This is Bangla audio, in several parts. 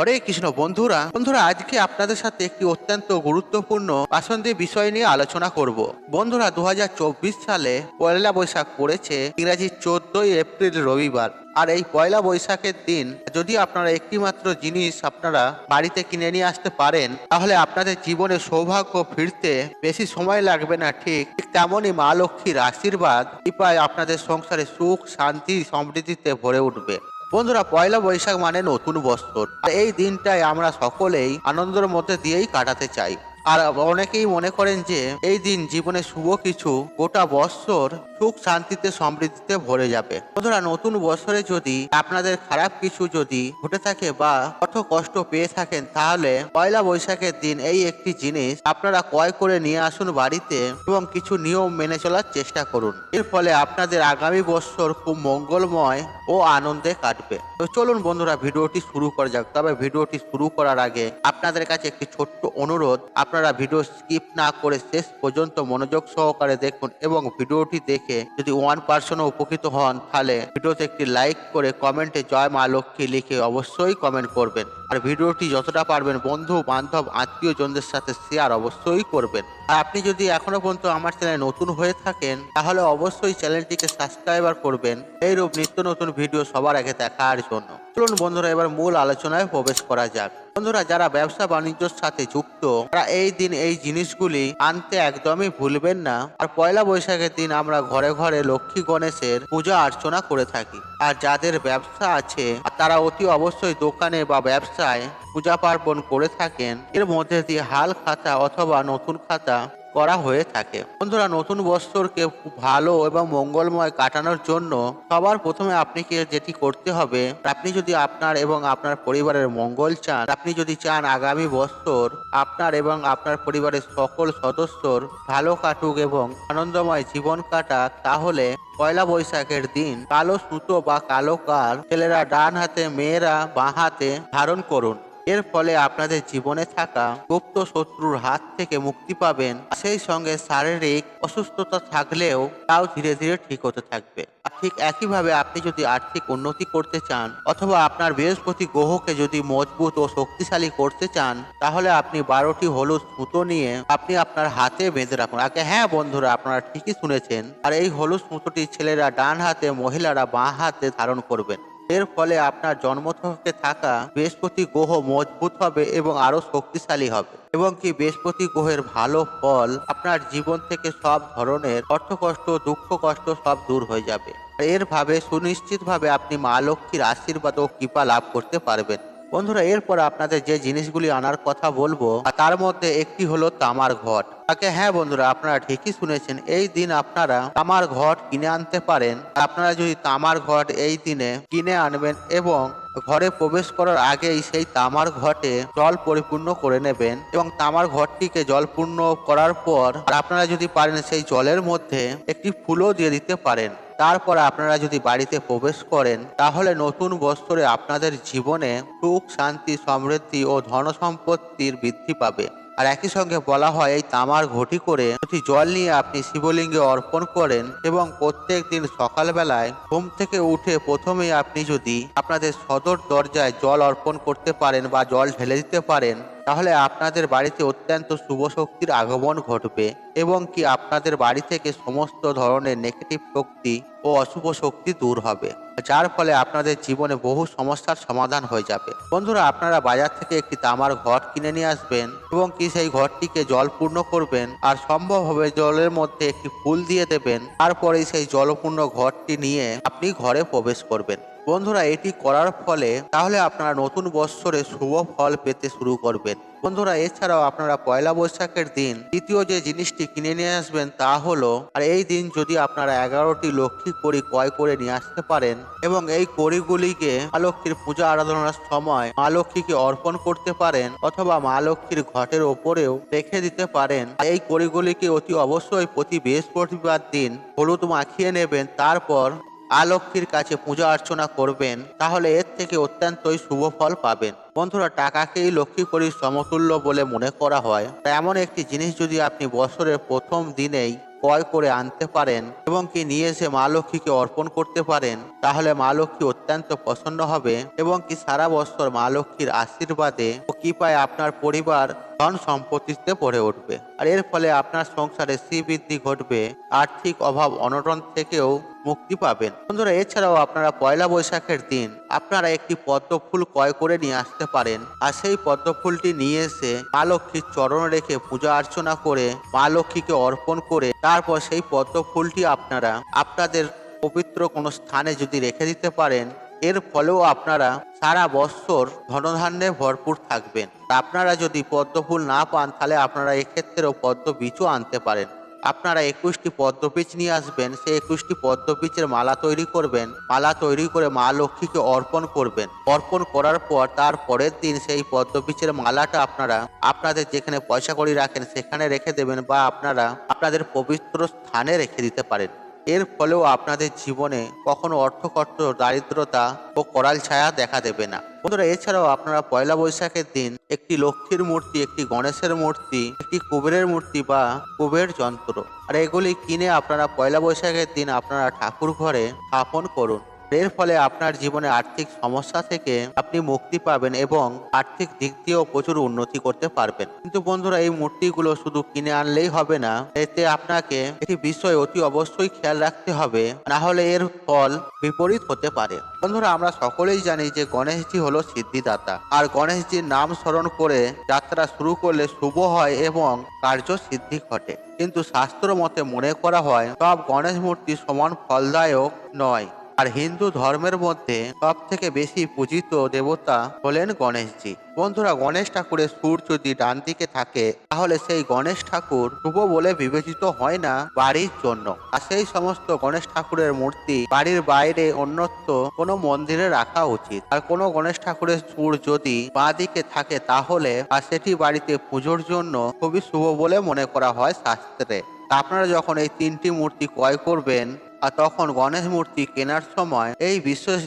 হরে কৃষ্ণ, বন্ধুরা বন্ধুরা, আজকে আপনাদের সাথে একটি অত্যন্ত গুরুত্বপূর্ণ প্রাসঙ্গিক বিষয় নিয়ে আলোচনা করব। বন্ধুরা দু হাজার চব্বিশ সালে পয়লা বৈশাখ পড়েছে, ইংরাজি চোদ্দই এপ্রিল রবিবার। আর এই পয়লা বৈশাখের দিন, যদি আপনারা একটি মাত্র জিনিস আপনারা বাড়িতে কিনে নিয়ে আসতে পারেন, তাহলে আপনাদের জীবনে সৌভাগ্য ফিরতে বেশি সময় লাগবে না, ঠিক ঠিক তেমনই মা লক্ষ্মীর আশীর্বাদ আপনাদের সংসারে সুখ, শান্তি, সমৃদ্ধিতে ভরে উঠবে। বন্ধুরা, পয়লা বৈশাখ মানে নতুন বছর। এই দিনটাই আমরা সকলেই আনন্দের মধ্যে দিয়েই কাটাতে চাই। আর অনেকেই মনে করেন যে এই দিন জীবনে শুভ কিছু গোটা বৎসর সুখ শান্তিতে সমৃদ্ধিতে ভরে যাবে। বন্ধুরা, নতুন বছরে যদি আপনাদের খারাপ কিছু যদি ঘটে থাকে বা কত কষ্ট পেয়ে থাকেন, তাহলে পয়লা বৈশাখের দিন এই একটি জিনিস আপনারা ক্রয় করে নিয়ে আসুন বাড়িতে এবং কিছু নিয়ম মেনে চলার চেষ্টা করুন। এর ফলে আপনাদের আগামী বছর খুব মঙ্গলময় ও আনন্দে কাটবে। তো চলুন বন্ধুরা, ভিডিওটি শুরু করা যাক। তবে ভিডিওটি শুরু করার আগে আপনাদের কাছে একটি ছোট্ট অনুরোধ। আপনারা ভিডিও স্কিপ না করে শেষ পর্যন্ত মনোযোগ সহকারে দেখুন এবং ভিডিওটি দেখে যদি ওয়ান পার্সেন্টও উপকৃত হন, তাহলে ভিডিওতে একটি লাইক করে কমেন্টে জয় মা লক্ষ্মী লিখে অবশ্যই কমেন্ট করবেন। আর ভিডিওটি যতটা পারবেন বন্ধু, বান্ধব আত্মীয় জনদের সাথে শেয়ার অবশ্যই করবেন। আর আপনি যদি এখনও পর্যন্ত আমার চ্যানেলে নতুন হয়ে থাকেন, তাহলে অবশ্যই চ্যানেলটিকে সাবস্ক্রাইবার করবেন। এইরূপ নিত্য নতুন ভিডিও সবার আগে দেখার জন্য। চলুন বন্ধুরা, এবার মূল আলোচনায় প্রবেশ করা যাক। বন্ধুরা, যারা ব্যবসা বাণিজ্যের সাথে যুক্ত, তারা এই দিন এই জিনিসগুলি আনতে একদমই ভুলবেন না। আর পয়লা বৈশাখের দিন আমরা ঘরে ঘরে লক্ষ্মী গণেশের পূজা অর্চনা করে থাকি। আর যাদের ব্যবসা আছে তারা অতি অবশ্যই দোকানে বা ব্যবসায় পূজা পার্বণ করে থাকেন, এর মধ্যে দিয়ে হাল খাতা অথবা নতুন খাতা করা হয়ে থাকে। বন্ধুরা, নতুন বছরকে ভালো এবং মঙ্গলময় কাটানোর জন্য সবার প্রথমে আপনাকে যেটি করতে হবে, আপনি যদি আপনার এবং আপনার পরিবারের মঙ্গল চান, আপনি যদি চান আগামী বছর আপনার এবং আপনার পরিবারের সকল সদস্যর ভালো কাটুক এবং আনন্দময় জীবন কাটাক, তাহলে পয়লা বৈশাখের দিন কালো সুতো বা কালো কার ছেলেরা ডান হাতে, মেয়েরা বাঁ হাতে ধারণ করুন। এর ফলে আপনাদের জীবনে থাকা গুপ্ত শত্রুর হাত থেকে মুক্তি পাবেন। সেই সঙ্গে শারীরিক অসুস্থতা থাকলেও তাও ধীরে ধীরে ঠিক হতে থাকবে। ঠিক একইভাবে আপনি যদি আর্থিক উন্নতি করতে চান অথবা আপনার বৃহস্পতি গ্রহকে যদি মজবুত ও শক্তিশালী করতে চান, তাহলে আপনি বারোটি হলুদ সুতো নিয়ে আপনি আপনার হাতে বেঁধে রাখুন। আগে হ্যাঁ বন্ধুরা, আপনারা ঠিকই শুনেছেন। আর এই হলুদ সুতোটি ছেলেরা ডান হাতে, মহিলারা বাঁ হাতে ধারণ করবেন। এর ফলে আপনার জন্মথকে থাকা বৃহস্পতি গ্রহ মজবুত হবে এবং আরও শক্তিশালী হবে। এবং কি বৃহস্পতি গ্রহের ভালো ফল আপনার জীবন থেকে সব ধরনের অর্থ কষ্ট দুঃখ কষ্ট সব দূর হয়ে যাবে। এর ভাবে সুনিশ্চিতভাবে আপনি মা লক্ষ্মীর আশীর্বাদ ও কৃপা লাভ করতে পারবেন। বন্ধুরা, এরপর আপনাদের যে জিনিসগুলি আনার কথা বলব, তার মধ্যে একটি হলো তামার ঘট। তাকে হ্যাঁ বন্ধুরা, আপনারা ঠিকই শুনেছেন, এই দিন আপনারা তামার ঘট কিনে আনতে পারেন। আপনারা যদি তামার ঘট এই দিনে কিনে আনবেন এবং ঘরে প্রবেশ করার আগেই সেই তামার ঘটে জল পরিপূর্ণ করে নেবেন এবং তামার ঘরটিকে জলপূর্ণ করার পর আপনারা যদি পারেন সেই জলের মধ্যে একটি ফুলও দিয়ে দিতে পারেন। তারপর আপনারা যদি বাড়িতে প্রবেশ করেন, তাহলে নতুন বছরে আপনাদের জীবনে সুখ, শান্তি, সমৃদ্ধি ও ধন সম্পত্তির বৃদ্ধি পাবে। আর একই সঙ্গে বলা হয়, এই তামার ঘটি করে যদি জল নিয়ে আপনি শিবলিঙ্গে অর্পণ করেন এবং প্রত্যেক দিন সকালবেলায় ঘুম থেকে উঠে প্রথমেই আপনি যদি আপনাদের সদর দরজায় জল অর্পণ করতে পারেন বা জল ঢেলে দিতে পারেন তাহলে আপনাদের বাড়িতে অত্যন্ত শুভ শক্তির আগমন ঘটবে এবং কি আপনাদের বাড়ি থেকে সমস্ত ধরনের নেগেটিভ শক্তি ও অশুভ শক্তি দূর হবে, যার ফলে আপনাদের জীবনে বহু সমস্যার সমাধান হয়ে যাবে। বন্ধুরা, আপনারা বাজার থেকে একটি তামার ঘট কিনে নিয়ে আসবেন এবং কি সেই ঘরটিকে জল পূর্ণ করবেন আর সম্ভব হবে জলের মধ্যে একটি ফুল দিয়ে দেবেন। তারপরেই সেই জলপূর্ণ ঘরটি নিয়ে আপনি ঘরে প্রবেশ করবেন। বন্ধুরা, এটি করার ফলে তাহলে আপনারা নতুন বৎসরে শুভ ফল পেতে শুরু করবেন। বন্ধুরা, এছাড়াও আপনারা পয়লা বৈশাখের দিন দ্বিতীয় যে জিনিসটি কিনে নিয়ে আসবেন তা হলো, আর এই দিন যদি আপনারা এগারোটি লক্ষ্মী কড়ি ক্রয় করে নিয়ে আসতে পারেন এবং এই কড়িগুলিকে মা লক্ষ্মীর পূজা আরাধনার সময় মা লক্ষ্মীকে অর্পণ করতে পারেন অথবা মা লক্ষ্মীর ঘটের ওপরেও রেখে দিতে পারেন, এই কড়িগুলিকে অতি অবশ্যই প্রতি বৃহস্পতিবার দিন হলুদ মাখিয়ে নেবেন। তারপর আলক্ষীর কাছে পূজা অর্চনা করবেন, তাহলে এর থেকে অত্যন্তই শুভ ফল পাবেন। বন্ধুরা, টাকাকেই লক্ষ্মী করির সমতুল্য বলে মনে করা হয়। তা এমন একটি জিনিস যদি আপনি বছরের প্রথম দিনেই ক্রয় করে আনতে পারেন এবং কি নিয়ে এসে মা লক্ষ্মীকে অর্পণ করতে পারেন, তাহলে মা লক্ষ্মী অত্যন্ত প্রসন্ন হবে এবং কি সারা বছর মা লক্ষ্মীর আশীর্বাদে ও কৃপায় আপনার পরিবার ধন সম্পত্তিতে পড়ে উঠবে। আর এর ফলে আপনার সংসারে শ্রীবৃদ্ধি ঘটবে, আর্থিক অভাব অনটন থেকেও মুক্তি পাবেন। বন্ধুরা, এছাড়াও আপনারা পয়লা বৈশাখের দিন আপনারা একটি পদ্ম ফুল ক্রয় করে নিয়ে আসতে পারেন। আর সেই পদ্ম ফুলটি নিয়ে এসে মা লক্ষ্মীর চরণ রেখে পূজা অর্চনা করে মা লক্ষ্মীকে অর্পণ করে, তারপর সেই পদ্ম ফুলটি আপনারা আপনাদের পবিত্র কোনো স্থানে যদি রেখে দিতে পারেন এর ফলেও আপনারা সারা বৎসর ধনধান্যে ভরপুর থাকবেন। আপনারা যদি পদ্ম ফুল না পান, তাহলে আপনারা এক্ষেত্রেও পদ্ম বীজও আনতে পারেন। আপনারা একুশটি পদ্ম বীজ নিয়ে আসবেন, সেই একুশটি পদ্ম বীজের মালা তৈরি করবেন, মালা তৈরি করে মা লক্ষ্মীকে অর্পণ করবেন। অর্পণ করার পর তার পরের দিন সেই পদ্ম বীজের মালাটা আপনারা আপনাদের যেখানে পয়সা করি রাখেন, সেখানে রেখে দেবেন বা আপনারা আপনাদের পবিত্র স্থানে রেখে দিতে পারেন। এর ফলেও আপনাদের জীবনে কখনো অর্থকষ্ট, দারিদ্রতা ও করাল ছায়া দেখা দেবে না। বন্ধুরা, এছাড়াও আপনারা পয়লা বৈশাখের দিন একটি লক্ষ্মীর মূর্তি, একটি গণেশের মূর্তি, একটি কুবেরের মূর্তি বা কুবের যন্ত্র। আর এগুলি কিনে আপনারা পয়লা বৈশাখের দিন আপনারা ঠাকুর ঘরে স্থাপন করুন। এর ফলে আপনার জীবনে আর্থিক সমস্যা থেকে আপনি মুক্তি পাবেন এবং আর্থিক দিক দিয়েও প্রচুর উন্নতি করতে পারবেন। কিন্তু বন্ধুরা, এই মূর্তিগুলো শুধু কিনে আনলেই হবে না, এতে আপনাকে একটি বিষয় অতি অবশ্যই খেয়াল রাখতে হবে, না হলে এর ফল বিপরীত হতে পারে। বন্ধুরা, আমরা সকলেই জানি যে গণেশজি হলো সিদ্ধিদাতা, আর গণেশজির নাম স্মরণ করে যাত্রা শুরু করলে শুভ হয় এবং কার্য সিদ্ধি ঘটে। কিন্তু শাস্ত্র মতে মনে করা হয়, সব গণেশ মূর্তি সমান ফলদায়ক নয়। আর হিন্দু ধর্মের মধ্যে সব থেকে বেশি পূজিত দেবতা হলেন গণেশজি। বন্ধুরা, গণেশ ঠাকুরের সুর যদি ডান দিকে থাকে, তাহলে সেই গণেশ ঠাকুর শুভ বলে বিবেচিত হয় না বাড়ির জন্য। আর সেই সমস্ত গণেশ ঠাকুরের মূর্তি বাড়ির বাইরে অন্যত্র কোনো মন্দিরে রাখা উচিত। আর কোনো গণেশ ঠাকুরের সুর যদি বাঁ দিকে থাকে, তাহলে আর সেটি বাড়িতে পুজোর জন্য খুবই শুভ বলে মনে করা হয় শাস্ত্রে। আপনারা যখন এই তিনটি মূর্তি ক্রয় করবেন আর তখন গণেশ মূর্তি কেনার সময় এই বিশেষ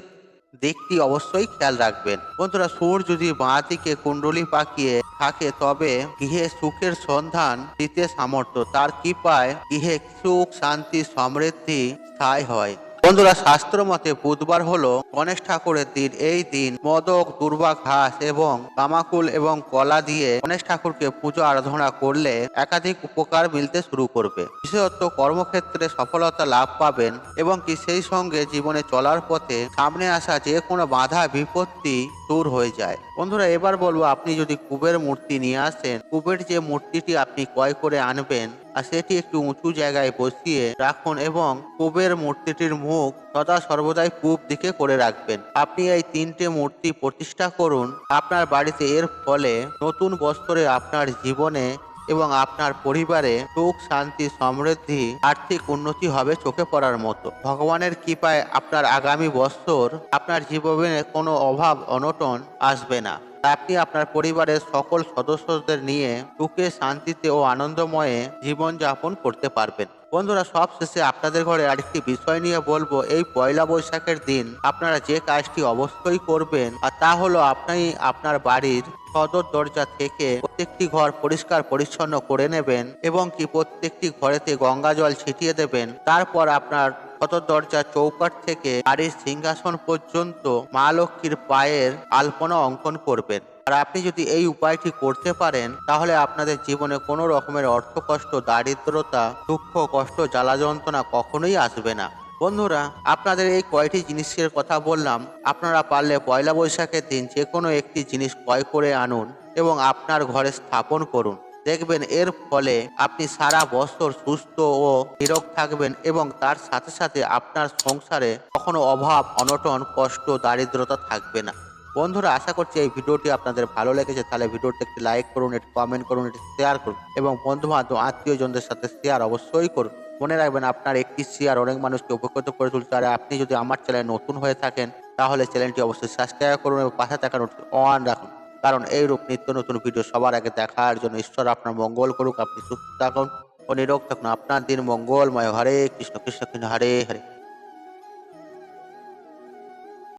দিকটি অবশ্যই খেয়াল রাখবেন। বন্ধুরা, সুর যদি বাঁ দিকে কুণ্ডলি পাকিয়ে থাকে, তবে গৃহে সুখের সন্ধান দিতে সামর্থ্য। তার কৃপায় গৃহে সুখ, শান্তি, সমৃদ্ধি স্থায়ী হয়। বন্ধুরা শাস্ত্র মতে বুধবার হলো গণেশ ঠাকুরের দিন। এই দিন মদক দুর্বা ঘাস এবং কামাকুল এবং কলা দিয়ে গণেশ ঠাকুরকে পুজো আরাধনা করলে একাধিক উপকার মিলতে শুরু করবে। বিশেষত কর্মক্ষেত্রে সফলতা লাভ পাবেন এবং কি সেই সঙ্গে জীবনে চলার পথে সামনে আসা যে কোনো বাধা, বিপত্তি দূর হয়ে যায়। বন্ধুরা, এবার বলব, আপনি যদি কুবের মূর্তি নিয়ে আসেন, কুবের যে মূর্তিটি আপনি ক্রয় করে আনবেন আর সেটি একটু উঁচু জায়গায় বসিয়ে রাখুন এবং কুবের মূর্তিটির মুখ সদা সর্বদাই পূব দিকে করে রাখবেন। আপনি এই তিনটে মূর্তি প্রতিষ্ঠা করুন। আপনার বাড়িতে এর ফলে নতুন বছরে আপনার জীবনে এবং আপনার পরিবারে সুখ, শান্তি, সমৃদ্ধি, আর্থিক উন্নতি হবে চোখে পড়ার মতো। ভগবানের কৃপায় আপনার আগামী বছর আপনার জীবনে কোনো অভাব, অনটন আসবে না। আপনি আপনার পরিবারের সকল সদস্যদের নিয়ে সুখে, শান্তিতে ও আনন্দময়ে জীবনযাপন করতে পারবেন। বন্ধুরা সব শেষে আপনাদের ঘরে আরেকটি বিষয় নিয়ে বলব। এই পয়লা বৈশাখের দিন আপনারা যে কাজটি অবশ্যই করবেন, আর তা হলো আপনি আপনার বাড়ির সদর দরজা থেকে প্রত্যেকটি ঘর পরিষ্কার পরিচ্ছন্ন করে নেবেন এবং কি প্রত্যেকটি ঘরেতে গঙ্গা জল ছিটিয়ে দেবেন। তারপর আপনার সদর দরজা চৌকাঠ থেকে বাড়ির সিংহাসন পর্যন্ত মা লক্ষ্মীর পায়ের আলপনা অঙ্কন করবেন। আর আপনি যদি এই উপায়টি করতে পারেন, তাহলে আপনাদের জীবনে কোনো রকমের অর্থ কষ্ট, দারিদ্রতা, দুঃখ, কষ্ট, জ্বালা যন্ত্রণা কখনোই আসবে না। বন্ধুরা, আপনাদের এই কয়টি জিনিসের কথা বললাম। আপনারা পারলে পয়লা বৈশাখের দিন যে কোনো একটি জিনিস ক্রয় করে আনুন এবং আপনার ঘরে স্থাপন করুন। দেখবেন এর ফলে আপনি সারা বছর সুস্থ ও নিরোগ থাকবেন এবং তার সাথে সাথে আপনার সংসারে কখনো অভাব, অনটন, কষ্ট, দারিদ্রতা থাকবে না। বন্ধুরা, আশা করছি এই ভিডিওটি আপনাদের ভালো লেগেছে। তাহলে ভিডিওটি একটি লাইক করুন, একটি কমেন্ট করুন, একটি শেয়ার করুন এবং বন্ধু বান্ধব আত্মীয়জনদের সাথে শেয়ার অবশ্যই করুন। মনে রাখবেন, আপনার একটি শেয়ার অনেক মানুষকে উপকৃত করে তুলতে আর আপনি যদি আমার চ্যানেলে নতুন হয়ে থাকেন, তাহলে চ্যানেলটি অবশ্যই সাবস্ক্রাইব করুন এবং পাশে থাকা নোট অন রাখুন। কারণ এই রূপ নিত্য নতুন ভিডিও সবার আগে দেখার জন্য ঈশ্বর আপনার মঙ্গল করুক, আপনি সুস্থ থাকুন ও নিরোগ থাকুন। আপনার দিন মঙ্গলময়। হরে কৃষ্ণ কৃষ্ণ কৃষ্ণ, হরে হরে।